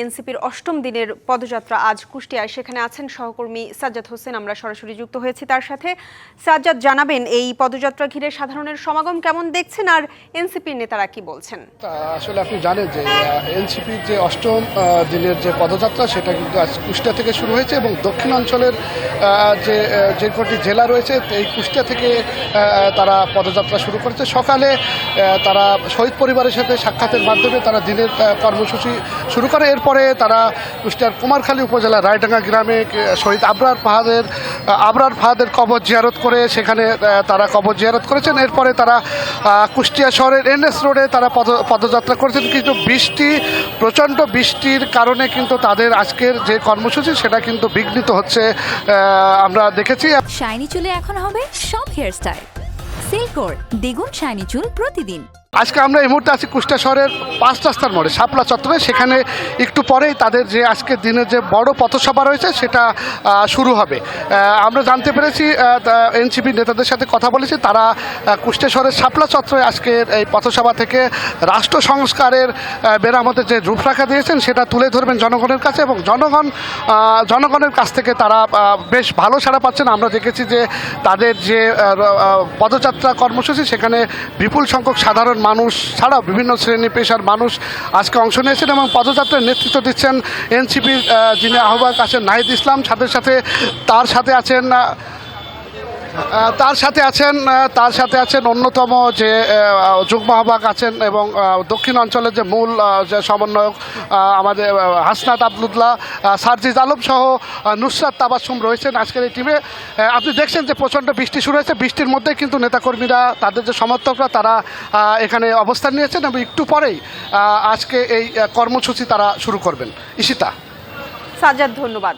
এনসিপির অষ্টম দিনের পদযাত্রা আজ কুষ্টিয়ায়। সেখানে আছেন সহকর্মী সাজ্জাদ হোসেন। আমরা সরাসরি যুক্ত হয়েছি তার সাথে। সাজ্জাদ, জানাবেন, এই পদযাত্রা ঘিরে সাধারণের সমাগম কেমন দেখছেন আর এনসিপির নেতারা কি বলছেন? আসলে আপনি জানেন যে এনসিপির যে অষ্টম দিনের যে পদযাত্রা, সেটা কিন্তু আজ কুষ্টিয়া থেকে শুরু হয়েছে এবং দক্ষিণাঞ্চলের যে যে কটি জেলা রয়েছে, এই কুষ্টিয়া থেকে তারা পদযাত্রা শুরু করেছে। সকালে তারা শহীদ পরিবারের সাথে সাক্ষাতের মাধ্যমে তারা দিনের কর্মসূচি শুরু করে। এরপরে তারা কুষ্টিয়ার কুমারখালী উপজেলার রায়ডাঙ্গা গ্রামে শহীদ আবরার ফাহাদের আবরার ফাহাদের কবর জিয়ারত করে সেখানে তারা কবর জিয়ারত করেছেন। এরপরে তারা কুষ্টিয়া শহরের এনএস রোডে তারা পদ, পদযাত্রা করেছেন। কিন্তু বৃষ্টি, প্রচণ্ড বৃষ্টির কারণে কিন্তু তাদের আজকের যে কর্মসূচি, সেটা কিন্তু বিঘ্নিত হচ্ছে আমরা দেখেছি। শাইনি চুলে এখন হবে সব হেয়ারস্টাইল। সিল্কোর দ্বিগুণ শাইনি চুল প্রতিদিন। আজকে আমরা এই মুহূর্তে আছি কুষ্টিয়া শহরের পাঁচ রাস্তার মোড়ে শাপলা চত্বরে। সেখানে একটু পরেই তাদের যে আজকের দিনের যে বড় পথসভা রয়েছে সেটা শুরু হবে। আমরা জানতে পেরেছি এনসিপি নেতাদের সাথে কথা বলেছি। তারা আহ, কুষ্টিয়া শহরের শাপলা চত্বরে আজকের এই পথসভা থেকে রাষ্ট্র সংস্কারের মেরামতের যে রূপরেখা দিয়েছেন সেটা তুলে ধরবেন জনগণের কাছে এবং জনগণ জনগণের কাছ থেকে তারা বেশ ভালো সাড়া পাচ্ছেন। আমরা দেখেছি যে তাদের যে পদযাত্রা কর্মসূচি সেখানে বিপুল সংখ্যক সাধারণ মানুষ ছাড়া বিভিন্ন শ্রেণি পেশার মানুষ আজকে অংশ নিয়েছেন এবং পদযাত্রার নেতৃত্ব দিচ্ছেন এনসিপির যিনি আহ্বায়ক আছেন নাহিদ ইসলাম, সাথে সাথে তার সাথে আছেন তার সাথে আছেন তার সাথে আছেন অন্যতম যে আহ, যুগ্ম আহ্বায়ক আছেন এবং দক্ষিণ অঞ্চলের যে মূল যে সমন্বয়ক আমাদের হাসনাত আবদুল্লাহ সার্জিজ আলম সহ নুসরাত তাবাসুম রয়েছেন আজকের এই টিমে আপনি দেখছেন যে প্রচণ্ড বৃষ্টি শুরু হয়েছে। বৃষ্টির মধ্যে কিন্তু নেতাকর্মীরা তাদের যে সমর্থকরা তারা এখানে অবস্থান নিয়েছেন এবং একটু পরেই আজকে এই কর্মসূচি তারা শুরু করবেন। ঈশিতা। সাজ্জাদ ধন্যবাদ।